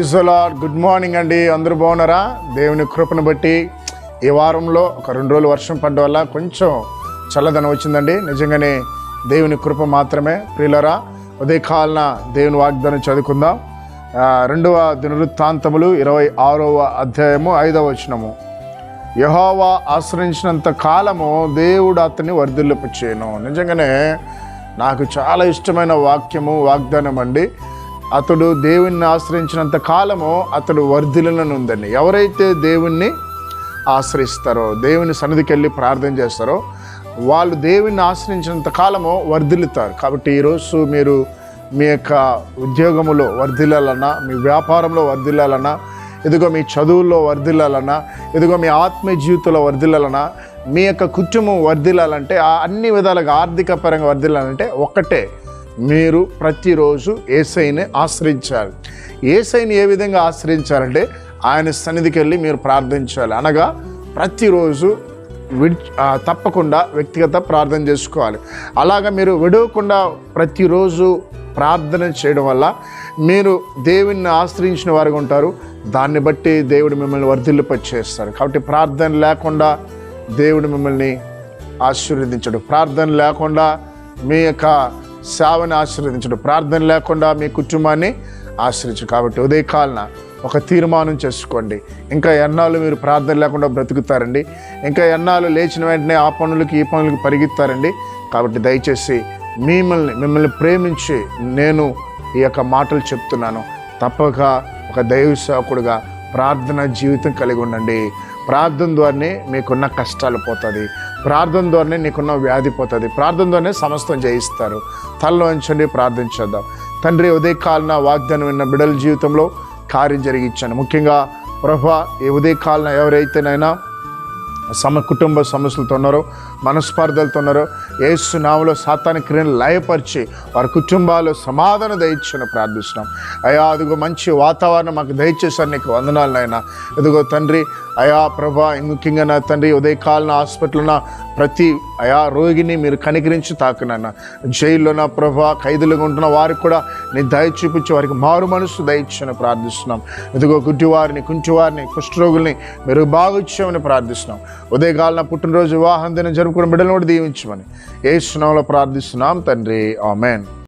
Lord good morning అండి. అందరూ బాగున్నారా? దేవుని కృపను బట్టి ఈ వారంలో ఒక రెండు రోజులు వర్షం పడ్డ వల్ల కొంచెం చల్లదనం వచ్చిందండి. నిజంగానే దేవుని కృప మాత్రమే. ప్రియులరా ఉదయకాలన దేవుని వాగ్దానం చదువుకుందాం. రెండవ దినవృత్తాంతములు ఇరవై ఆరవ అధ్యాయము ఐదవ వచనము. యహోవా ఆశ్రయించినంత కాలము దేవుడు అతన్ని వర్ధిల్లుపు చేయను నిజంగానే నాకు చాలా ఇష్టమైన వాక్యము వాగ్దానం అండి అతడు దేవుణ్ణి ఆశ్రయించినంత కాలము అతడు వర్ధిల్లను ఉందండి ఎవరైతే దేవుణ్ణి ఆశ్రయిస్తారో దేవుని సన్నిధికి వెళ్ళి ప్రార్థన చేస్తారో వాళ్ళు దేవుణ్ణి ఆశ్రయించినంత కాలము వర్ధిల్లుతారు. కాబట్టి ఈరోజు మీరు మీ యొక్క ఉద్యోగములో వర్ధిల్లాలన్నా మీ వ్యాపారంలో వర్ధిల్లాలన్నా ఇదిగో మీ చదువుల్లో వర్ధిల్లాలన్నా ఇదిగో మీ ఆత్మీయ జీవితంలో వర్ధిల్లాలన్నా మీ యొక్క కుటుంబం వర్ధిల్లాలంటే ఆ అన్ని విధాలుగా ఆర్థిక పరంగా వర్ధిల్లాలంటే ఒక్కటే మీరు ప్రతిరోజు ఏసైని ఆశ్రయించాలి. ఏసైని ఏ విధంగా ఆశ్రయించాలంటే ఆయన సన్నిధికి వెళ్ళి మీరు ప్రార్థించాలి. అనగా ప్రతిరోజు విడి తప్పకుండా వ్యక్తిగత ప్రార్థన చేసుకోవాలి. అలాగ మీరు విడవకుండా ప్రతిరోజు ప్రార్థన చేయడం వల్ల మీరు దేవుణ్ణి ఆశ్రయించిన వారుగా ఉంటారు. దాన్ని బట్టి దేవుడు మిమ్మల్ని వర్ధిల్లిపచ్చేస్తారు కాబట్టి ప్రార్థన లేకుండా దేవుడు మిమ్మల్ని ఆశీర్వదించడు. ప్రార్థన లేకుండా మీ యొక్క సేవను ఆశీర్వదించడు. ప్రార్థన లేకుండా మీ కుటుంబాన్ని ఆశ్రయించడు కాబట్టి ఉదయకాలన ఒక తీర్మానం చేసుకోండి. ఇంకా ఎన్నాళ్ళు మీరు ప్రార్థన లేకుండా బ్రతుకుతారండి? ఇంకా ఎన్నాళ్ళు లేచిన వెంటనే ఆ పనులకి ఈ పనులకి పరిగెత్తారండి కాబట్టి దయచేసి మిమ్మల్ని మిమ్మల్ని ప్రేమించి నేను ఈ యొక్క మాటలు చెప్తున్నాను. తప్పక ఒక దైవ సేవకుడుగా ప్రార్థన జీవితం కలిగి ఉండండి. ప్రార్థన ద్వారానే మీకున్న కష్టాలు పోతుంది ప్రార్థన ద్వారానే నీకున్న వ్యాధి పోతుంది ప్రార్థన ద్వారానే సమస్తం జయిస్తారు. తలలో ఉంచండి ప్రార్థించేద్దాం తండ్రి ఉదయకాలన వాగ్దానం విన్న బిడల జీవితంలో కార్యం జరిగించాను ముఖ్యంగా ప్రభా ఈ ఉదయకాలన ఎవరైతేనైనా సమ కుటుంబ సమస్యలతో ఉన్నారో మనస్పర్ధలతో ఉన్నారో. ఏసు నామలో సాతాని క్రియను లయపరిచి వారి కుటుంబాలు సమాధానం దయచేయని ప్రార్థిస్తున్నాం. అయా అదిగో మంచి వాతావరణం మాకు దయచేసాను నీకు వందనాలు నాయన. ఇదిగో తండ్రి అయా ప్రభా ముఖ్యంగా నా తండ్రి ఉదయకాలన హాస్పిటల్ ప్రతి అయా రోగిని మీరు కనికరించి తాకునన్న జైల్లో నా ప్రభా ఖైదులుగా ఉంటున్న వారికి కూడా నేను దయ చూపించి వారికి మారు మనసు దయచ్చని ప్రార్థిస్తున్నాం. ఇదిగో గుడ్డివారిని కుంటివారిని కుష్ఠరోగుల్ని మీరు బాగుచ్చామని ప్రార్థిస్తున్నాం. ఉదయకాలన పుట్టినరోజు వివాహం దినం జరుపుకున్న బిడ్డలను కూడా దీవించమని. ఏ స్నామంలో ప్రార్థిస్తున్నాం తండ్రి. ఆమెన్.